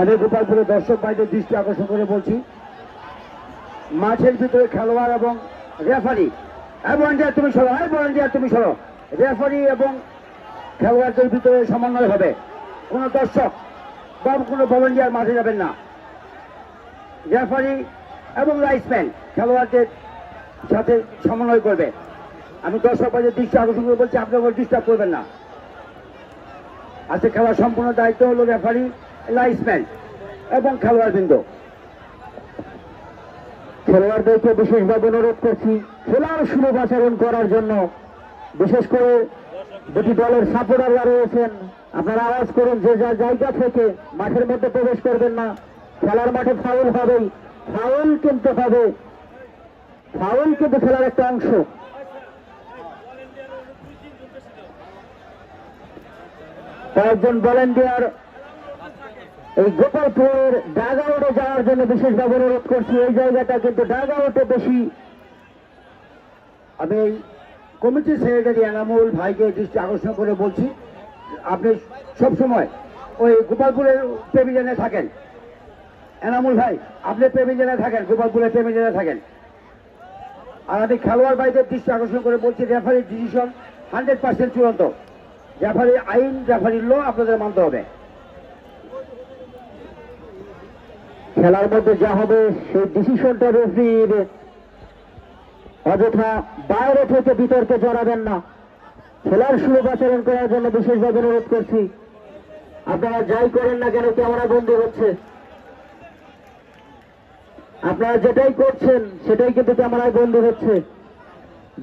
আমি গোপালপুরের দর্শক ভাইদের দৃষ্টি আকর্ষণ করে বলছি, মাঠের ভিতরে খেলোয়াড় এবং রেফারি। হ্যাঁ ভলেন্টিয়ার তুমি সরো। হ্যাঁ ভলেন্টিয়ার তুমি সরো। রেফারি এবং খেলোয়াড়দের ভিতরে সমন্বয় হবে। কোনো দর্শক বা কোনো ভলেন্টিয়ার মাঠে যাবেন না। রেফারি এবং লাইসম্যান খেলোয়াড়দের সাথে সমন্বয় করবে। আমি দর্শক ভাইদের দৃষ্টি আকর্ষণ করে বলছি, আপনার ডিস্টার্ব করবেন না। আজকে খেলার সম্পূর্ণ দায়িত্ব হলো রেফারি। লাইসম্যান এবং খেলোয়াড় বৃন্দ খেলোয়াড়দেরকে বিশেষভাবে অনুরোধ করছি, খেলার সুলভ আচরণ করার জন্য, বিশেষ করে দুটি দলের সাপোর্টাররা রয়েছেন, আপনারা আওয়াজ করুন যে যার জায়গা থেকে মাঠের মধ্যে প্রবেশ করবেন না, খেলার মাঠে ফাউল হবেই ফাউল কিন্তু হবে ফাউল কিন্তু খেলার একটা অংশ। কয়েকজন ভলেন্টিয়ার এই গোপালপুরের ডাগাউটে যাওয়ার জন্য বিশেষভাবে অনুরোধ করছি। এই জায়গাটা কিন্তু ডাগাউটে বেশি আমি এই কমিটির সেক্রেটারি এনামুল ভাইকে দৃষ্টি আকর্ষণ করে বলছি, আপনি সব সময় ওই গোপালপুরের প্রেমিজনে থাকেন। এনামুল ভাই, আপনি প্রেমিজনে থাকেন, গোপালপুরের প্রেমিজনে থাকেন। আর আমি খেলোয়াড় ভাইদের দৃষ্টি আকর্ষণ করে বলছি রেফারির ডিসিশন হান্ড্রেড পার্সেন্ট চূড়ান্ত। রেফারি আইন রেফারির ল আপনাদের মানতে হবে। খেলার মধ্যে যা হবে, সেই ডিসিশনটা রেফারির অযথা বাইরে থেকে বিতর্কে জড়াবেন না। খেলার সুলভ আচরণ করার জন্য বিশেষভাবে অনুরোধ করছি। আপনারা যাই করেন না কেন, ক্যামেরা বন্দী হচ্ছে। আপনারা যেটাই করছেন, সেটাই কিন্তু ক্যামেরায় বন্দী হচ্ছে।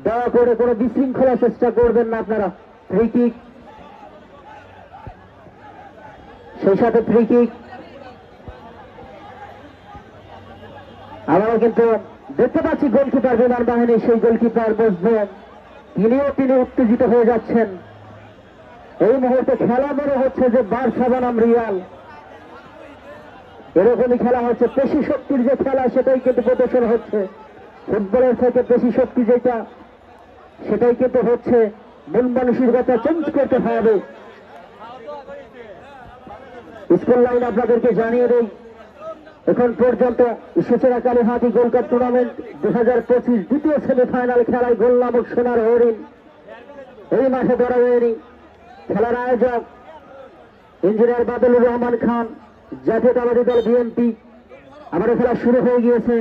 দয়া করে কোনো বিশৃঙ্খলা চেষ্টা করবেন না আপনারা। ফ্রি কিক সেই সাথে ফ্রি কিক কিন্তু দেখতে পাচ্ছি গোলকিপার বিমান বাহিনী সেই গোলকিপার বসবেন তিনিও তিনি উত্তেজিত হয়ে যাচ্ছেন। এই মুহূর্তে খেলা মনে হচ্ছে যে বার্সা বনাম রিয়াল। এরকমই খেলা হচ্ছে। পেশি শক্তির যে খেলা, সেটাই কিন্তু প্রদর্শন হচ্ছে। ফুটবলের থেকে পেশি শক্তি যেটা, সেটাই কিন্তু হচ্ছে। মন মানসিকতা চেঞ্জ করতে হবে। স্কুল লাইন আপনাদেরকে জানিয়ে দেই এখন পর্যন্ত সূচনা কালীহাতি গোল্ড কাপ টুর্নামেন্ট দু হাজার পঁচিশ দ্বিতীয় সেমিফাইনাল খেলায় গোল নামক সোনার হরিণ। এই মাঠে ধরা হয়নি। খেলার আয়োজক ইঞ্জিনিয়ার বাদলুর রহমান খান, জাতীয়তাবাদী দল বিএনপি। আমাদের খেলা শুরু হয়ে গিয়েছে।